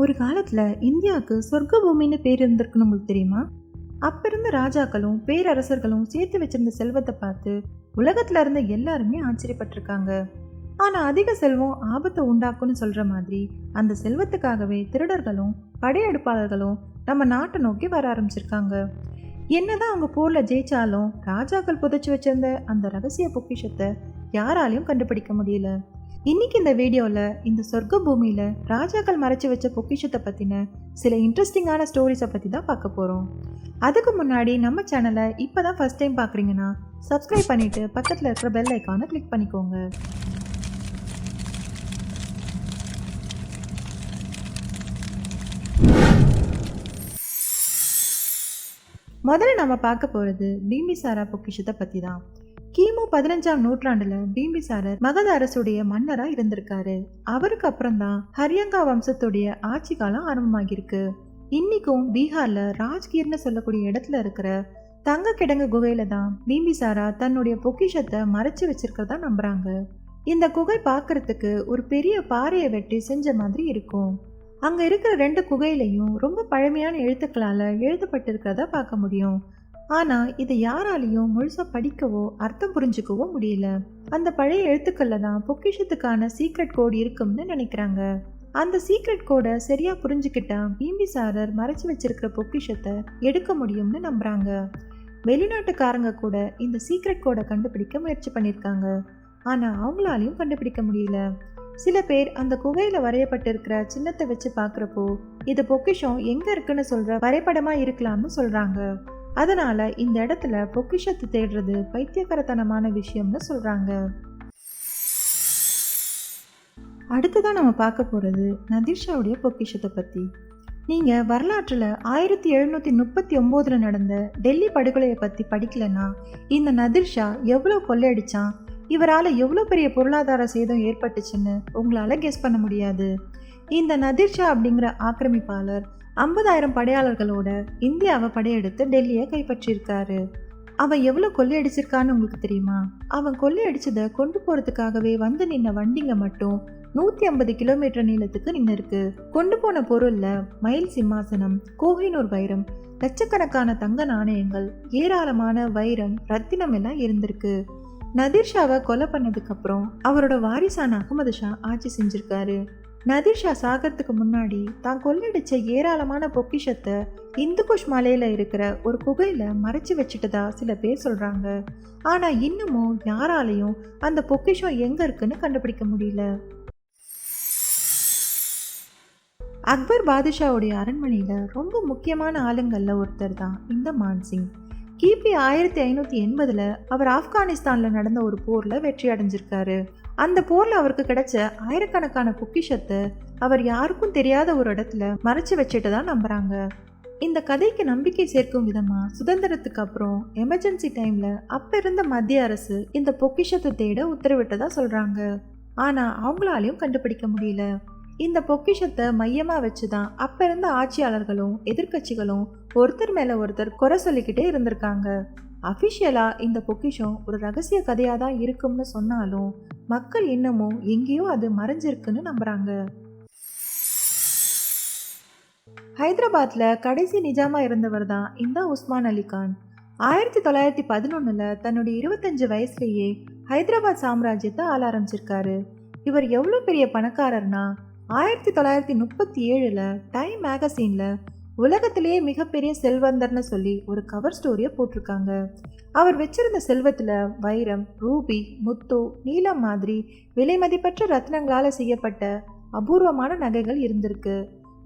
ஒரு காலத்தில் இந்தியாவுக்கு சொர்க்க பூமின்னு பேர் இருந்திருக்குன்னு உங்களுக்கு தெரியுமா? அப்ப இருந்த ராஜாக்களும் பேரரசர்களும் சேர்த்து வச்சிருந்த செல்வத்தை பார்த்து உலகத்துல இருந்த எல்லாருமே ஆச்சரியப்பட்டிருக்காங்க. ஆனா அதிக செல்வம் ஆபத்தை உண்டாக்கும்னு சொல்ற மாதிரி அந்த செல்வத்துக்காகவே திருடர்களும் படையெடுப்பாளர்களும் நம்ம நாட்டை நோக்கி வர ஆரம்பிச்சிருக்காங்க. என்னதான் அவங்க போர்ல ஜெயிச்சாலும் ராஜாக்கள் புதைச்சு வச்சிருந்த அந்த ரகசிய பொக்கிஷத்தை யாராலையும் கண்டுபிடிக்க முடியல. இன்னைக்கு இந்த வீடியோவில் இந்த சொர்க்க பூமியில் ராஜாக்கள் மறைச்சி வச்ச பொக்கிஷத்தை பற்றின சில இன்ட்ரெஸ்டிங்கான ஸ்டோரிஸை பற்றி தான் பார்க்க போகிறோம் அதுக்கு முன்னாடி நம்ம சேனலை இப்போ தான் ஃபஸ்ட் டைம் பார்க்குறீங்கன்னா சப்ஸ்கிரைப் பண்ணிவிட்டு பக்கத்தில் இருக்கிற பெல் ஐக்கானை கிளிக் பண்ணிக்கோங்க. முதல்ல நம்ம பார்க்க போகிறது பிம்பிசாரா பொக்கிஷத்தை பற்றி தான் கிமு பதினஞ்சாம் நூற்றாண்டுல பிம்பிசாரர் மகத அரசுடைய மன்னரா இருந்திருக்காரு. அவருக்கு அப்புறம் தான் ஹரியங்கா வம்சத்துடைய ஆட்சி காலம் ஆரம்பமாகிருக்கு இன்னைக்கும் பீகார்ல ராஜ்கீர்னு சொல்லக்கூடிய இடத்துல இருக்கிற தங்க கிடங்கு குகையில தான் பிம்பிசாரா தன்னுடைய பொக்கிஷத்தை மறைச்சு வச்சிருக்கிறதா நம்புறாங்க. இந்த குகை பார்க்கறதுக்கு ஒரு பெரிய பாறையை வெட்டி செஞ்ச மாதிரி இருக்கும். அங்க இருக்கிற ரெண்டு குகையிலையும் ரொம்ப பழமையான எழுத்துக்களால எழுதப்பட்டிருக்கிறதா பார்க்க முடியும். ஆனால் இதை யாராலையும் முழுசாக படிக்கவோ அர்த்தம் புரிஞ்சுக்கவோ முடியல. அந்த பழைய எழுத்துக்கள்ல தான் பொக்கிஷத்துக்கான சீக்ரெட் கோட் இருக்கும்னு நினைக்கிறாங்க. அந்த சீக்ரெட் கோடை சரியா புரிஞ்சுக்கிட்டா பிம்பிசாரர் மறைச்சு வச்சிருக்கிற பொக்கிஷத்தை எடுக்க முடியும்னு நம்புறாங்க. வெளிநாட்டுக்காரங்க கூட இந்த சீக்ரெட் கோடை கண்டுபிடிக்க முயற்சி பண்ணியிருக்காங்க ஆனால் அவங்களாலையும் கண்டுபிடிக்க முடியல. சில பேர் அந்த குகையில் வரையப்பட்டிருக்கிற சின்னத்தை வச்சு பார்க்குறப்போ இது பொக்கிஷம் எங்கே இருக்குன்னு சொல்கிற வரைபடமாக இருக்கலாம்னு சொல்கிறாங்க அதனால இந்த இடத்துல பொக்கிஷத்தை தேடுறது பைத்தியகரத்தனமான விஷயம்னு சொல்கிறாங்க அடுத்ததான் நம்ம பார்க்க போகிறது நதிஷாவுடைய பொக்கிஷத்தை பற்றி நீங்கள் வரலாற்றில் ஆயிரத்தி எழுநூற்றி முப்பத்தி ஒம்போதில் நடந்த டெல்லி படுகொலையை பற்றி படிக்கலைன்னா இந்த நதிர்ஷா எவ்வளோ கொள்ளையடித்தான் இவரால் எவ்வளோ பெரிய பொருளாதார சேதம் ஏற்பட்டுச்சுன்னு உங்களால் கெஸ் பண்ண முடியாது. இந்த நதிர்ஷா அப்படிங்கிற ஆக்கிரமிப்பாளர் ஐம்பதாயிரம் படையாளர்களோட இந்தியாவை படையெடுத்து டெல்லியை கைப்பற்றியிருக்காரு. அவன் எவ்வளோ கொள்ளையடிச்சிருக்கான்னு உங்களுக்கு தெரியுமா? அவன் கொள்ளையடிச்சதை கொண்டு போகிறதுக்காகவே வந்து நின்ன வண்டிங்க மட்டும் நூற்றி ஐம்பது கிலோமீட்டர் நீளத்துக்கு நின்று இருக்கு. கொண்டு போன பொருளில் மயில் சிம்மாசனம் கோஹினூர் வைரம் லட்சக்கணக்கான தங்க நாணயங்கள் ஏராளமான வைரம் ரத்தினம் எல்லாம் இருந்திருக்கு. நதீர் ஷாவை கொலை பண்ணதுக்கப்புறம் அவரோட வாரிசான அகமது ஷா ஆட்சி செஞ்சிருக்காரு. நதீர் சாகிறதுக்கு முன்னாடி தான் கொள்ளடிச்ச ஏராளமான பொக்கிஷத்தை இந்துகுஷ் மலையில் இருக்கிற ஒரு குகையில் மறைச்சு வச்சுட்டதா சில பேர் சொல்கிறாங்க ஆனால் இன்னமும் யாராலையும் அந்த பொக்கிஷம் எங்கே இருக்குன்னு கண்டுபிடிக்க முடியல. அக்பர் பாதுஷாவுடைய அரண்மனையில் ரொம்ப முக்கியமான ஆளுங்களில் ஒருத்தர் தான் இந்த மான்சிங் கிபி ஆயிரத்தி ஐநூற்றி எண்பதில் அவர் ஆப்கானிஸ்தானில் நடந்த ஒரு போரில் வெற்றி அடைஞ்சிருக்காரு. அந்த போரில் அவருக்கு கிடைச்ச ஆயிரக்கணக்கான பொக்கிஷத்தை அவர் யாருக்கும் தெரியாத ஒரு இடத்துல மறைச்சு வச்சுட்டு தான் நம்புறாங்க. இந்த கதைக்கு நம்பிக்கை சேர்க்கும் விதமா சுதந்திரத்துக்கு அப்புறம் எமர்ஜென்சி டைம்ல அப்ப இருந்த மத்திய அரசு இந்த பொக்கிஷத்தை தேட உத்தரவிட்டதா சொல்றாங்க. ஆனா அவங்களாலையும் கண்டுபிடிக்க முடியல. இந்த பொக்கிஷத்தை மையமாக வச்சு தான் அப்போ இருந்த ஆட்சியாளர்களும் எதிர்கட்சிகளும் ஒருத்தர் மேலே ஒருத்தர் குறை சொல்லிக்கிட்டே இருந்திருக்காங்க. அஃபிஷியலாக இந்த பொக்கிஷம் ஒரு ரகசிய கதையாக தான் இருக்கும்னு சொன்னாலும் மக்கள் இன்னமும் எங்கேயோ அது மறைஞ்சிருக்குன்னு நம்புறாங்க. ஹைதராபாத்தில் கடைசி நிஜாமா இருந்தவர் தான் இந்தா உஸ்மான் அலி கான். ஆயிரத்தி தொள்ளாயிரத்தி பதினொன்னுல தன்னுடைய இருபத்தஞ்சு வயசுலேயே ஹைதராபாத் சாம்ராஜ்யத்தை ஆள ஆரம்பிச்சிருக்காரு. இவர் எவ்வளோ பெரிய பணக்காரர்னா ஆயிரத்தி தொள்ளாயிரத்தி முப்பத்தி ஏழில் டைம் மேகசீனில் உலகத்திலேயே மிகப்பெரிய செல்வந்தர்னு சொல்லி ஒரு கவர் ஸ்டோரியை போட்டிருக்காங்க. அவர் வச்சிருந்த செல்வத்தில் வைரம் ரூபி முத்து நீலம் மாதிரி விலைமதிப்பற்ற ரத்னங்களால் செய்யப்பட்ட அபூர்வமான நகைகள் இருந்திருக்கு.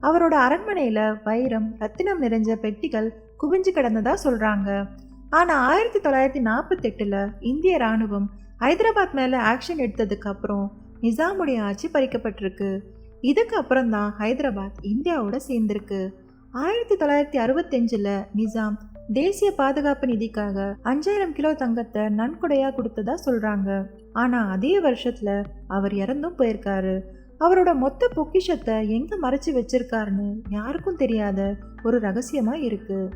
அவரோட அரண்மனையில் வைரம் ரத்தினம் நிறைஞ்ச பெட்டிகள் குவிஞ்சு கிடந்ததா சொல்கிறாங்க ஆனால் ஆயிரத்தி தொள்ளாயிரத்தி நாற்பத்தெட்டில் இந்திய இராணுவம் ஹைதராபாத் மேலே ஆக்ஷன் எடுத்ததுக்கு அப்புறம் நிசாமுடைய ஆட்சி பறிக்கப்பட்டிருக்கு. இதுக்கு அப்புறம் தான் ஹைதராபாத் இந்தியாவோட சேர்ந்திருக்கு. ஆயிரத்தி தொள்ளாயிரத்தி அறுபத்தஞ்சில் நிசாம் தேசிய பாதுகாப்பு நிதிக்காக அஞ்சாயிரம் கிலோ தங்கத்தை நன்கொடையா கொடுத்ததா சொல்றாங்க. ஆனா அதே வருஷத்துல அவர் இறந்தும் போயிருக்காரு. அவரோட மொத்த பொக்கிஷத்தை எங்க மறைச்சு வச்சிருக்காருன்னு யாருக்கும் தெரியாத ஒரு ரகசியமா இருக்கு.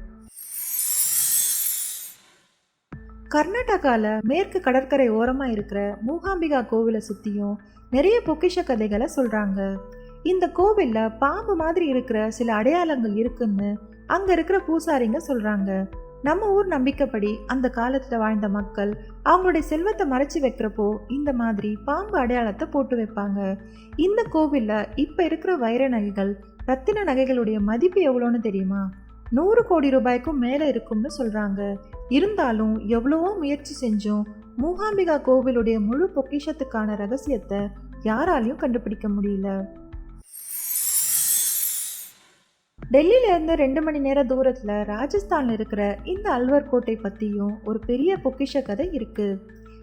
கர்நாடகாவில் மேற்கு கடற்கரை ஓரமாக இருக்கிற மூகாம்பிகா கோவிலை சுற்றியும் நிறைய பொக்கிஷ கதைகளை சொல்கிறாங்க இந்த கோவிலில் பாம்பு மாதிரி இருக்கிற சில அடையாளங்கள் இருக்குன்னு அங்கே இருக்கிற பூசாரிங்க சொல்கிறாங்க நம்ம ஊர் நம்பிக்கைப்படி அந்த காலத்தில் வாழ்ந்த மக்கள் அவங்களுடைய செல்வத்தை மறைச்சி வைக்கிறப்போ இந்த மாதிரி பாம்பு அடையாளத்தை போட்டு வைப்பாங்க. இந்த கோவிலில் இப்போ இருக்கிற வைர நகைகள் ரத்தின நகைகளுடைய மதிப்பு எவ்வளோன்னு தெரியுமா? நூறு கோடி ரூபாய்க்கும் மேலே இருக்கும்னு சொல்கிறாங்க இருந்தாலும் எவ்வளவோ முயற்சி செஞ்சும். மூகாம்பிகா கோவிலுடைய முழு பொக்கிஷத்துக்கான ரகசியத்தை யாராலையும் கண்டுபிடிக்க முடியல. டெல்லியிலேருந்து ரெண்டு மணி நேர தூரத்தில் ராஜஸ்தானில் இருக்கிற இந்த அல்வர் கோட்டை பற்றியும் ஒரு பெரிய பொக்கிஷ கதை இருக்குது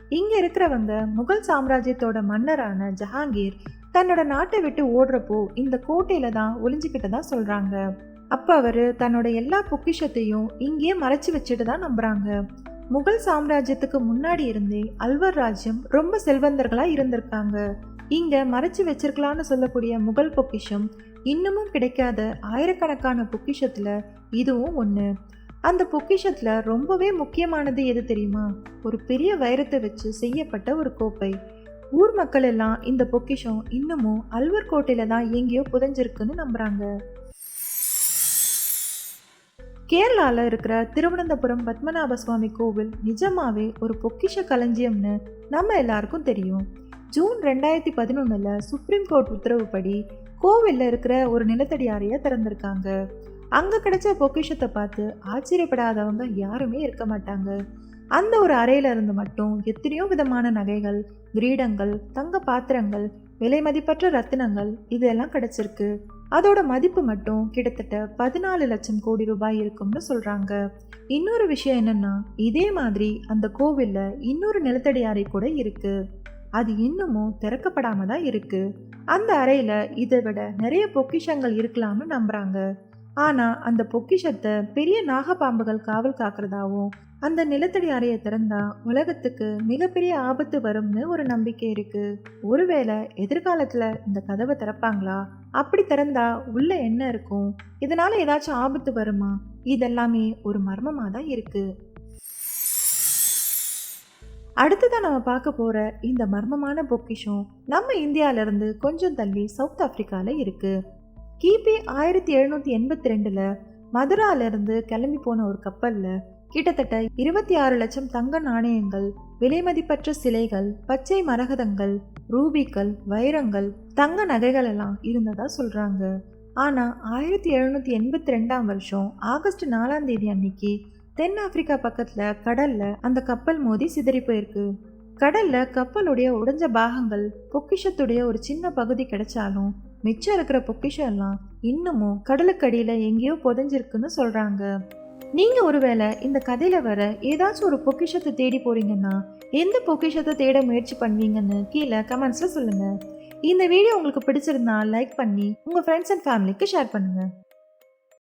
இங்கே இருக்கிறவங்க முகல் சாம்ராஜ்யத்தோட மன்னரான ஜஹாங்கீர் தன்னோட நாட்டை விட்டு ஓடுறப்போ இந்த கோட்டையில தான் ஒளிஞ்சுக்கிட்டதா சொல்கிறாங்க அப்போ அவர் தன்னோட எல்லா பொக்கிஷத்தையும் இங்கேயே மறைச்சு வச்சுட்டு தான் நம்புகிறாங்க முகல் சாம்ராஜ்யத்துக்கு முன்னாடி இருந்தே அல்வர் ராஜ்யம் ரொம்ப செல்வந்தர்களாக இருந்திருக்காங்க. இங்கே மறைச்சு வச்சிருக்கலாம்னு சொல்லக்கூடிய முகல் பொக்கிஷம் இன்னமும் கிடைக்காத ஆயிரக்கணக்கான பொக்கிஷத்தில் இதுவும் ஒன்று அந்த பொக்கிஷத்தில் ரொம்பவே முக்கியமானது எது தெரியுமா? ஒரு பெரிய வைரத்தை வச்சு செய்யப்பட்ட ஒரு கோப்பை. ஊர் மக்கள் எல்லாம் இந்த பொக்கிஷம் இன்னமும் அல்வர் கோட்டையில் தான் எங்கேயோ புதைஞ்சிருக்குன்னு நம்புகிறாங்க கேரளாவில் இருக்கிற திருவனந்தபுரம் பத்மநாப சுவாமி கோவில் நிஜமாவே ஒரு பொக்கிஷ களஞ்சியம்னு நம்ம எல்லாருக்கும் தெரியும். ஜூன் ரெண்டாயிரத்தி பதினொன்றில் சுப்ரீம் கோர்ட் உத்தரவுப்படி கோவில்ல இருக்கிற ஒரு நிலத்தடி அறையை திறந்திருக்காங்க. அங்க கிடைச்ச பொக்கிஷத்தை பார்த்து ஆச்சரியப்படாதவங்க யாருமே இருக்க மாட்டாங்க. அந்த ஒரு அறையில இருந்து மட்டும் எத்தனையோ விதமான நகைகள் கிரீடங்கள் தங்க பாத்திரங்கள் விலை மதிப்பற்ற ரத்தினங்கள் இதெல்லாம் கிடைச்சிருக்கு. அதோட மதிப்பு மட்டும் கிட்டத்தட்ட பதினாலு லட்சம் கோடி ரூபாய் இருக்கும்னு சொல்றாங்க. இன்னொரு விஷயம் என்னன்னா இதே மாதிரி அந்த கோவில்ல இன்னொரு நிலத்தடி அறை கூட இருக்கு. அது இன்னமும் திறக்கப்படாம தான் இருக்கு. அந்த அறையில் இதை விட நிறைய பொக்கிஷங்கள் இருக்கலாம்னு நம்புறாங்க. ஆனால் அந்த பொக்கிஷத்தை பெரிய நாகப்பாம்புகள் காவல் காக்கிறதாவும் அந்த நிலத்தடி அறையை திறந்தா உலகத்துக்கு மிகப்பெரிய ஆபத்து வரும்னு ஒரு நம்பிக்கை இருக்கு. ஒருவேளை எதிர்காலத்துல இந்த கதவை திறப்பாங்களா? அப்படி திறந்தா உள்ள என்ன இருக்கும்? இதனால ஏதாச்சும் ஆபத்து வருமா? இதெல்லாமே ஒரு மர்மமாக தான் இருக்குது அடுத்ததான் நம்ம பார்க்க போகிற இந்த மர்மமான பொக்கிஷம் நம்ம இந்தியாவிலேருந்து கொஞ்சம் தள்ளி சவுத் ஆஃப்ரிக்காவில் இருக்குது கிபி ஆயிரத்தி எழுநூற்றி எண்பத்தி ரெண்டில் மதுராலேருந்து கிளம்பி போன ஒரு கப்பலில் கிட்டத்தட்ட இருபத்தி ஆறு லட்சம் தங்க நாணயங்கள் விலைமதிப்பற்ற சிலைகள் பச்சை மரகதங்கள் ரூபிக்கள் வைரங்கள் தங்க நகைகள் எல்லாம் இருந்ததா சொல்கிறாங்க ஆனால் ஆயிரத்தி எழுநூற்றி எண்பத்தி ரெண்டாம் வருஷம் ஆகஸ்ட் நாலாம் தேதி அன்னைக்கு தென் ஆப்பிரிக்கா பக்கத்துல கடல்ல அந்த கப்பல் மோதி சிதறி போயிருக்கு. கடல்ல கப்பலுடைய உடைஞ்ச பாகங்கள் பொக்கிஷத்துடைய ஒரு சின்ன பகுதி கிடைச்சாலும் மிச்சம் இருக்கிற பொக்கிஷம் எல்லாம் இன்னமும் கடலுக்கடியில எங்கேயோ புதைஞ்சிருக்குன்னு சொல்றாங்க. நீங்க ஒருவேளை இந்த கதையில வர ஏதாச்சும் ஒரு பொக்கிஷத்தை தேடி போறீங்கன்னா எந்த பொக்கிஷத்தை தேட முயற்சி பண்ணுவீங்கன்னு கீழே கமெண்ட்ஸ்ல சொல்லுங்க. இந்த வீடியோ உங்களுக்கு பிடிச்சிருந்தா லைக் பண்ணி உங்க ஃப்ரெண்ட்ஸ் அண்ட் ஃபேமிலிக்கு ஷேர் பண்ணுங்க.